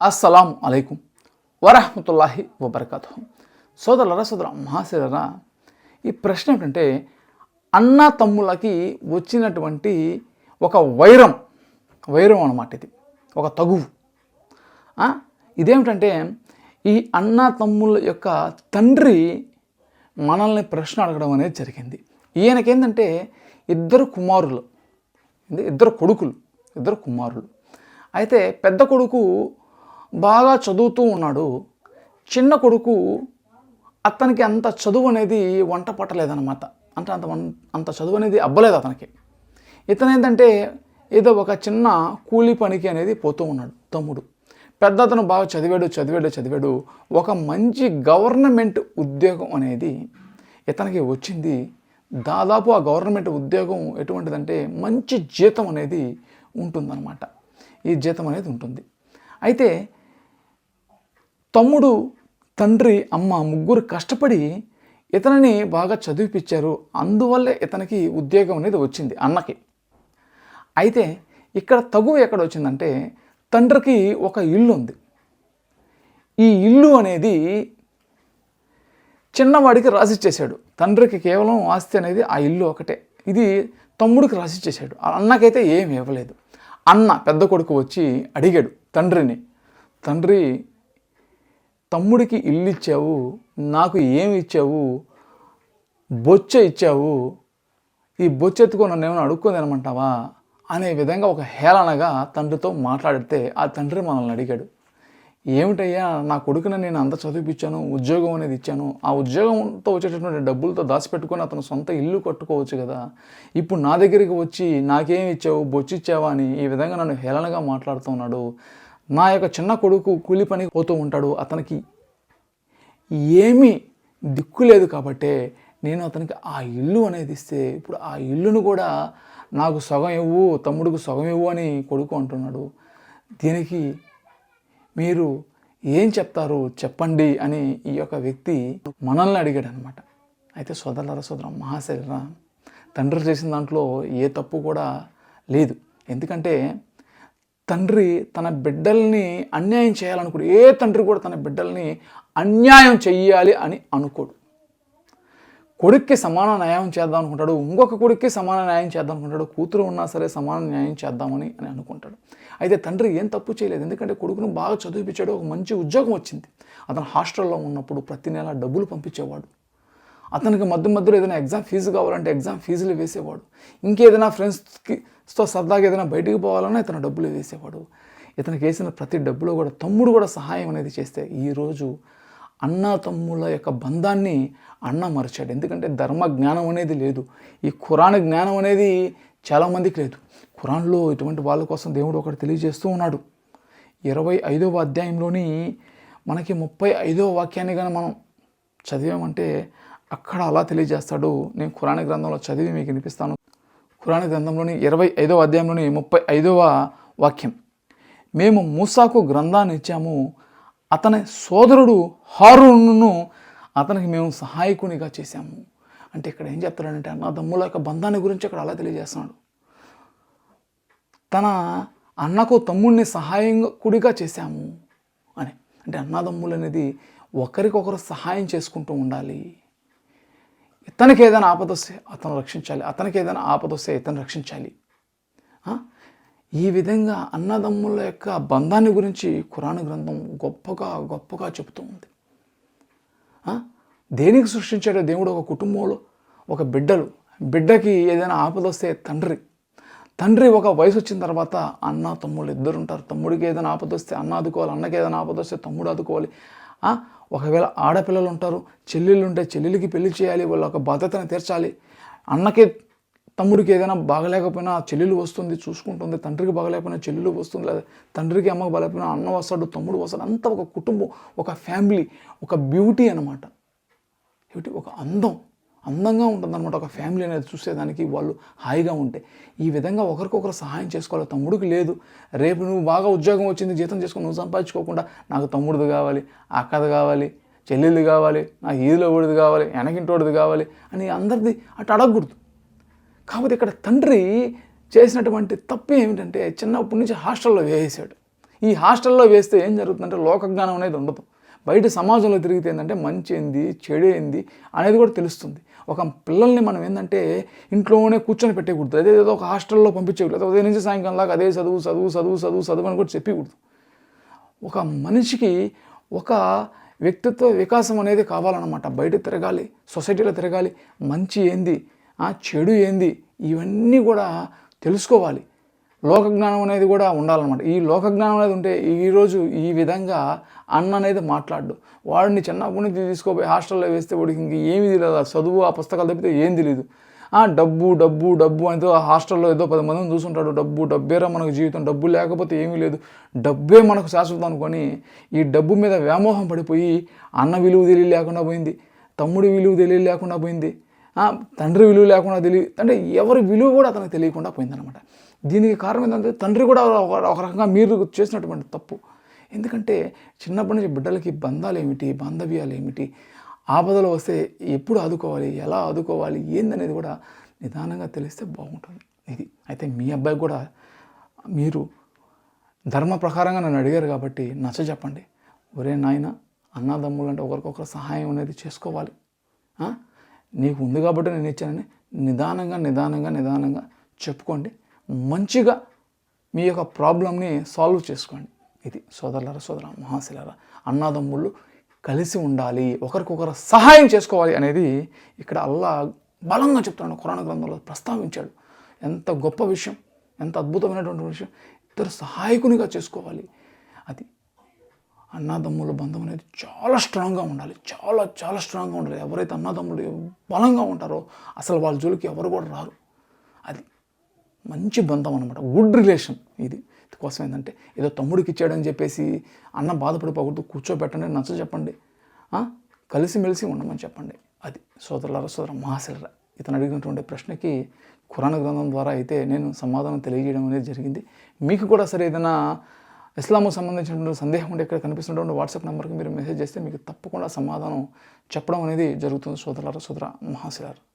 అస్సలం అలైకుం వరహమతుల్లాహి వబర్కతు సోదరులరా సోదర మహాశిరరా ఈ ప్రశ్న ఏంటంటే అన్న తమ్ములకి వచ్చినటువంటి ఒక వైరం వైరం అనమాట ఇది ఒక తగువు. ఇదేమిటంటే ఈ అన్న తమ్ముల యొక్క తండ్రి మనల్ని ప్రశ్న అడగడం అనేది జరిగింది. ఈయనకేంటంటే ఇద్దరు కుమారులు ఇద్దరు కొడుకులు ఇద్దరు కుమారులు. అయితే పెద్ద కొడుకు బాగా చదువుతూ ఉన్నాడు. చిన్న కొడుకు అతనికి అంత చదువు అనేది వంట పట్టలేదన్నమాట. అంటే అంత వన్- అంత చదువు అనేది అబ్బలేదు అతనికి. ఇతను ఏంటంటే ఏదో ఒక చిన్న కూలీ పనికి అనేది పోతూ ఉన్నాడు తమ్ముడు. పెద్ద అతను బాగా చదివాడు చదివాడు చదివాడు. ఒక మంచి గవర్నమెంట్ ఉద్యోగం అనేది ఇతనికి వచ్చింది. దాదాపు ఆ గవర్నమెంట్ ఉద్యోగం ఎటువంటిదంటే మంచి జీతం అనేది ఉంటుందన్నమాట. ఈ జీతం అనేది ఉంటుంది. అయితే తమ్ముడు తండ్రి అమ్మ ముగ్గురు కష్టపడి ఇతనిని బాగా చదివిపించారు అందువల్లే ఇతనికి ఉద్యోగం అనేది వచ్చింది అన్నకి. అయితే ఇక్కడ తగు ఎక్కడ వచ్చిందంటే తండ్రికి ఒక ఇల్లు ఉంది. ఈ ఇల్లు అనేది చిన్నవాడికి రాసిచ్చేసాడు తండ్రికి కేవలం ఆస్తి అనేది ఆ ఇల్లు ఒకటే. ఇది తమ్ముడికి రాసిచ్చేసాడు ఆ అన్నకైతే ఏమి ఇవ్వలేదు. అన్న పెద్ద కొడుకు వచ్చి అడిగాడు తండ్రిని తండ్రి తమ్ముడికి ఇల్లు ఇచ్చావు నాకు ఏమి ఇచ్చావు బొచ్చ ఇచ్చావు ఈ బొచ్చెత్తుకో నన్ను ఏమైనా అడుక్కొని అనమంటావా అనే విధంగా ఒక హేళనగా తండ్రితో మాట్లాడితే ఆ తండ్రి మనల్ని అడిగాడు. ఏమిటయ్యా నా కొడుకున నేను అంత చదివిపించాను ఉద్యోగం అనేది ఇచ్చాను. ఆ ఉద్యోగంతో వచ్చేటటువంటి డబ్బులతో దాచిపెట్టుకొని అతను సొంత ఇల్లు కట్టుకోవచ్చు కదా. ఇప్పుడు నా దగ్గరికి వచ్చి నాకేమి ఇచ్చావు బొచ్చి ఇచ్చావా అని ఈ విధంగా నన్ను హేళనగా మాట్లాడుతున్నాడు నా యొక్క చిన్న కొడుకు కూలి పనికి పోతూ ఉంటాడు అతనికి ఏమీ దిక్కు లేదు కాబట్టే నేను అతనికి ఆ ఇల్లు అనేది ఇస్తే ఇప్పుడు ఆ ఇల్లును కూడా నాకు సగం ఇవ్వు తమ్ముడికి సగం ఇవ్వు అని కొడుకు అంటున్నాడు. దీనికి మీరు ఏం చెప్తారు చెప్పండి అని ఈ యొక్క వ్యక్తి మనల్ని అడిగాడు అనమాట అయితే సోదరుల సోదరం మహాశరీర తండ్రి చేసిన దాంట్లో ఏ తప్పు కూడా లేదు. ఎందుకంటే తండ్రి తన బిడ్డల్ని అన్యాయం చేయాలనుకోడు ఏ తండ్రి కూడా తన బిడ్డల్ని అన్యాయం చెయ్యాలి అని అనుకోడు. కొడుక్కి సమాన న్యాయం చేద్దాం అనుకుంటాడు ఇంకొక కొడుక్కి సమాన న్యాయం చేద్దాం అనుకుంటాడు కూతురు ఉన్నా సరే సమాన న్యాయం చేద్దామని అని అనుకుంటాడు. అయితే తండ్రి ఏం తప్పు చేయలేదు ఎందుకంటే కొడుకును బాగా చదివిపించాడు ఒక మంచి ఉద్యోగం వచ్చింది. అతను హాస్టల్లో ఉన్నప్పుడు ప్రతి నెల డబ్బులు పంపించేవాడు. అతనికి మధ్య మధ్యలో ఏదైనా ఎగ్జామ్ ఫీజు కావాలంటే ఎగ్జామ్ ఫీజులు వేసేవాడు. ఇంకేదైనా ఫ్రెండ్స్కి సో సరదాగా ఏదైనా బయటికి పోవాలన్నా ఇతను డబ్బులు వేసేవాడు. ఇతనికి వేసిన ప్రతి డబ్బులో కూడా తమ్ముడు కూడా సహాయం అనేది చేస్తే ఈరోజు అన్న తమ్ముళ్ళ యొక్క బంధాన్ని అన్న మరిచాడు. ఎందుకంటే ధర్మ జ్ఞానం అనేది లేదు. ఈ ఖురాన్ జ్ఞానం అనేది చాలామందికి లేదు. ఖురాన్లో ఇటువంటి వాళ్ళ కోసం దేవుడు ఒకటి తెలియజేస్తూ ఉన్నాడు. ఇరవై ఐదవ అధ్యాయంలోని మనకి ముప్పై ఐదవ వాక్యాన్ని కానీ మనం చదివామంటే అక్కడ అలా తెలియజేస్తాడు. నేను ఖురాన్ గ్రంథంలో చదివి మీకు వినిపిస్తాను. ఖురాన్ గ్రంథంలోని ఇరవై ఐదవ అధ్యాయంలోని ముప్పై ఐదవ వాక్యం. మేము మూసాకు గ్రంథాన్ని ఇచ్చాము. అతని సోదరుడు హారును అతనికి మేము సహాయకునిగా చేశాము. అంటే ఇక్కడ ఏం చెప్తాడంటే అన్నదమ్ముల యొక్క బంధాన్ని గురించి అక్కడ అలా తెలియజేస్తున్నాడు. తన అన్నకు తమ్ముడిని సహాయకుడిగా చేశాము అని. అంటే అన్నదమ్ములు అనేది ఒకరికొకరు సహాయం చేసుకుంటూ ఉండాలి. ఇతనికి ఏదైనా ఆపద వస్తే అతను రక్షించాలి. అతనికి ఏదైనా ఆపద వస్తే ఇతను రక్షించాలి. ఈ విధంగా అన్నదమ్ముల యొక్క బంధాన్ని గురించి ఖురాన్ గ్రంథం గొప్పగా గొప్పగా చెబుతూ ఉంది. దేనికి సృష్టించాడో? దేవుడు ఒక కుటుంబంలో ఒక బిడ్డలు. బిడ్డకి ఏదైనా ఆపద వస్తే తండ్రి. తండ్రి ఒక వయసు వచ్చిన తర్వాత అన్న తమ్ముళ్ళు ఇద్దరు ఉంటారు. తమ్ముడికి ఏదైనా ఆపద వస్తే అన్న ఆదుకోవాలి. అన్నకి ఏదైనా ఆపద వస్తే తమ్ముడు ఆదుకోవాలి. ఒకవేళ ఆడపిల్లలు ఉంటారు చెల్లెళ్ళు ఉంటే చెల్లెలికి పెళ్ళి చేయాలి వాళ్ళ ఒక బాధ్యతను తీర్చాలి. అన్నకి తమ్ముడికి ఏదైనా బాగలేకపోయినా చెల్లెలు వస్తుంది చూసుకుంటుంది తండ్రికి బాగలేకపోయినా చెల్లెలు వస్తుంది లేదా తండ్రికి అమ్మకి బాగలేకపోయినా అన్న వస్తాడు తమ్ముడు వస్తాడు అంతా ఒక కుటుంబం ఒక ఫ్యామిలీ ఒక బ్యూటీ అనమాట ఏమిటి? ఒక అందం. అందంగా ఉంటుందన్నమాట ఒక ఫ్యామిలీ అనేది చూసేదానికి వాళ్ళు హాయిగా ఉంటే. ఈ విధంగా ఒకరికొకరు సహాయం చేసుకోవాలి. తమ్ముడికి లేదు. రేపు నువ్వు బాగా ఉద్యోగం వచ్చింది జీతం చేసుకుని నువ్వు సంపాదించుకోకుండా నాకు తమ్ముడిది కావాలి అక్కది కావాలి చెల్లెళ్ళది కావాలి నాకు ఈదిలో ఓడిది కావాలి వెనకింటోడిది కావాలి అని అందరిది అటు అడగకూడదు. కాకపోతే ఇక్కడ తండ్రి చేసినటువంటి తప్పు ఏమిటంటే చిన్నప్పటి నుంచి హాస్టల్లో వేసేసాడు ఈ హాస్టల్లో వేస్తే ఏం జరుగుతుందంటే లోకజ్ఞానం అనేది ఉండదు. బయట సమాజంలో తిరిగితే ఏంటంటే మంచి ఏంది చెడు ఏంది అనేది కూడా తెలుస్తుంది. ఒక పిల్లల్ని మనం ఏంటంటే ఇంట్లోనే కూర్చొని పెట్టేయకూడదు అదే ఏదో ఒక హాస్టల్లో పంపించేయకూడదు ఉదయం నుంచి సాయంకాలం దాకా అదే చదువు చదువు చదువు చదువు చదువు అని కూడా చెప్పకూడదు. ఒక మనిషికి ఒక వ్యక్తిత్వ వికాసం అనేది కావాలన్నమాట. బయట తిరగాలి సొసైటీలో తిరగాలి మంచి ఏంది ఆ చెడు ఏంది ఇవన్నీ కూడా తెలుసుకోవాలి. లోకజ్ఞానం అనేది కూడా ఉండాలన్నమాట. ఈ లోకజ్ఞానం అనేది ఉంటే ఈరోజు ఈ విధంగా అన్న అనేది మాట్లాడు. వాడిని చిన్నప్పటి నుంచి తీసుకోపోయి హాస్టల్లో వేస్తే వాడికి ఇంక ఏమీ తెలియదు. చదువు ఆ పుస్తకాలు తప్పితే ఏం తెలియదు. ఆ డబ్బు డబ్బు డబ్బు అంటే ఆ హాస్టల్లో ఏదో పది మందిని చూసుంటాడు. డబ్బు డబ్బేరా మనకు జీవితం. డబ్బు లేకపోతే ఏమీ లేదు. డబ్బే మనకు శాశ్వతం అనుకొని ఈ డబ్బు మీద వ్యామోహం పడిపోయి అన్న విలువ తెలియ లేకుండా పోయింది. తమ్ముడి విలువ తెలియ లేకుండా పోయింది. తండ్రి విలువ లేకుండా తెలియ అంటే ఎవరి విలువ కూడా అతనికి తెలియకుండా పోయిందనమాట దీనికి కారణం ఏంటంటే తండ్రి కూడా ఒక- ఒక రకంగా మీరు చేసినటువంటి తప్పు. ఎందుకంటే చిన్నప్పటి నుంచి బిడ్డలకి బంధాలు ఏమిటి బాంధవ్యాలు ఏమిటి ఆపదలు వస్తే ఎప్పుడు ఆదుకోవాలి ఎలా ఆదుకోవాలి ఏందనేది కూడా నిదానంగా తెలిస్తే బాగుంటుంది ఇది. అయితే మీ అబ్బాయి కూడా మీరు ధర్మ ప్రకారంగా నన్ను అడిగారు కాబట్టి నచ్చ చెప్పండి. ఒరే నాయన అన్నదమ్ములు అంటే ఒకరికొకరు సహాయం అనేది చేసుకోవాలి. నీకు ఉంది కాబట్టి నేను ఇచ్చానని నిదానంగా నిదానంగా నిదానంగా చెప్పుకోండి. మంచిగా మీ యొక్క ప్రాబ్లమ్ని సాల్వ్ చేసుకోండి. ఇది సోదరులారా సోదర మహాశిలరా అన్నదమ్ముళ్ళు కలిసి ఉండాలి ఒకరికొకరు సహాయం చేసుకోవాలి అనేది ఇక్కడ అల్లా బలంగా చెప్తున్నాడు కురాణ గ్రంథంలో ప్రస్తావించాడు. ఎంత గొప్ప విషయం ఎంత అద్భుతమైనటువంటి విషయం ఇద్దరు సహాయకునిగా చేసుకోవాలి. అది అన్నదమ్ముల బంధం అనేది చాలా స్ట్రాంగ్గా ఉండాలి చాలా చాలా స్ట్రాంగ్గా ఉండాలి. ఎవరైతే అన్నదమ్ములు బలంగా ఉంటారో అసలు వాళ్ళ జోలికి ఎవరు కూడా రారు. అది మంచి బంధం అనమాట గుడ్ రిలేషన్ ఇది. కోసం ఏంటంటే ఏదో తమ్ముడికి ఇచ్చాడని చెప్పేసి అన్న బాధపడిపోకూడదు కూర్చోబెట్టండి నచ్చ చెప్పండి. కలిసిమెలిసి ఉండమని చెప్పండి. అది. సోదరులారా సోదర మహాశిలరా ఇతను అడిగినటువంటి ప్రశ్నకి ఖురాన్ గ్రంథం ద్వారా అయితే నేను సమాధానం తెలియజేయడం అనేది జరిగింది. మీకు కూడా సరే ఏదైనా ఇస్లాంకు సంబంధించినటువంటి సందేహం ఉంటే ఇక్కడ కనిపిస్తున్నటువంటి వాట్సాప్ నెంబర్కి మీరు మెసేజ్ చేస్తే మీకు తప్పకుండా సమాధానం చెప్పడం అనేది జరుగుతుంది సోదరులారా సోదర మహాశిలారు